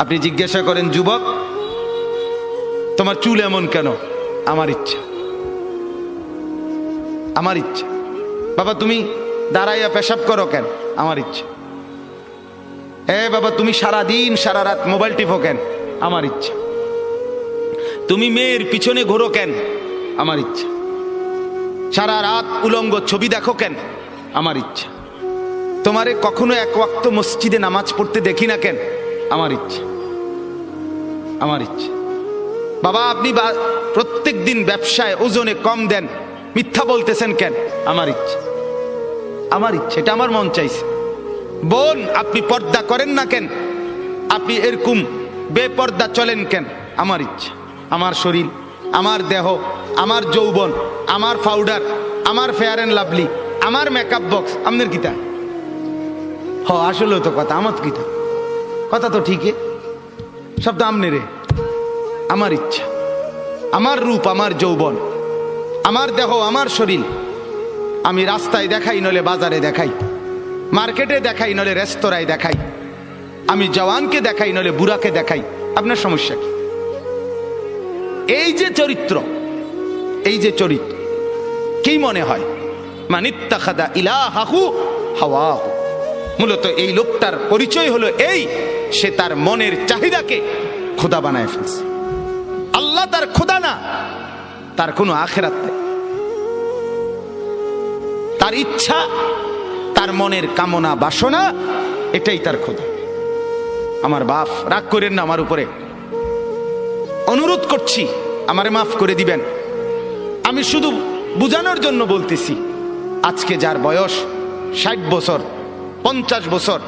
আপনি জিজ্ঞাসা করেন, যুবক, তোমার চুল এমন কেন? আমার ইচ্ছা। আমার ইচ্ছা। বাবা, তুমি দাঁড়াইয়া পেশাব করো কেন? আমার ইচ্ছা। এ বাবা, তুমি সারা দিন সারা রাত মোবাইল টিপো কেন? আমার ইচ্ছা। তুমি মেয়ের পিছনে ঘোরো কেন? আমার ইচ্ছা। সারা রাত উলঙ্গ ছবি দেখো কেন? আমার ইচ্ছা। তোমারে কখনো এক ওয়াক্ত মসজিদে নামাজ পড়তে দেখি না কেন? আমার ইচ্ছে। আমার ইচ্ছে। বাবা, আপনি প্রত্যেক দিন ব্যবসায় ওজনে কম দেন। মিথ্যা বলতেছেন কেন? আমার ইচ্ছে। আমার ইচ্ছে, এটা আমার মন চাইছে। বোন, আপনি পর্দা করেন না কেন? আপনি এরকম বেপর্দা চলেন কেন? আমার ইচ্ছে। আমার শরীর, আমার দেহ, আমার যৌবন, আমার পাউডার, আমার ফেয়ার অ্যান্ড লাভলি আমার মেকআপ বক্স আপনার কিতা হ আসলে তো কথা, আমার কিতা কথা তো ঠিকই। সব তো আমনে রে। আমার ইচ্ছা, আমার রূপ, আমার যৌবন, আমার দেহ, আমার শরীর। আমি রাস্তায় দেখাই নলে বাজারে দেখাই। মার্কেটে দেখাই নলে রেস্তোরাঁয় দেখাই। আমি জওয়ানকে দেখাই নলে বুড়াকে দেখাই। আপনার সমস্যা কি? এই যে চরিত্র, এই যে চরিত্র, কি মনে হয়? মানিত্তাখাদা ইলাহাহু হাওয়াহু। মূলত এই লোকটার পরিচয় হলো এই সে তার মনের চাহিদাকে খোদা বানায় ফেলছে। আল্লাহ তার খোদা না, তার কোনো আখেরাত নেই। তার ইচ্ছা, তার মনের কামনা, বাসনা, এটাই তার খোদা আমার বাপ, রাগ করেন না আমার উপরে। অনুরোধ করছি, আমারে মাফ করে দিবেন। আমি শুধু বুঝানোর জন্য বলতেছি, আজকে যার বয়স ষাট বছর, পঞ্চাশ বছর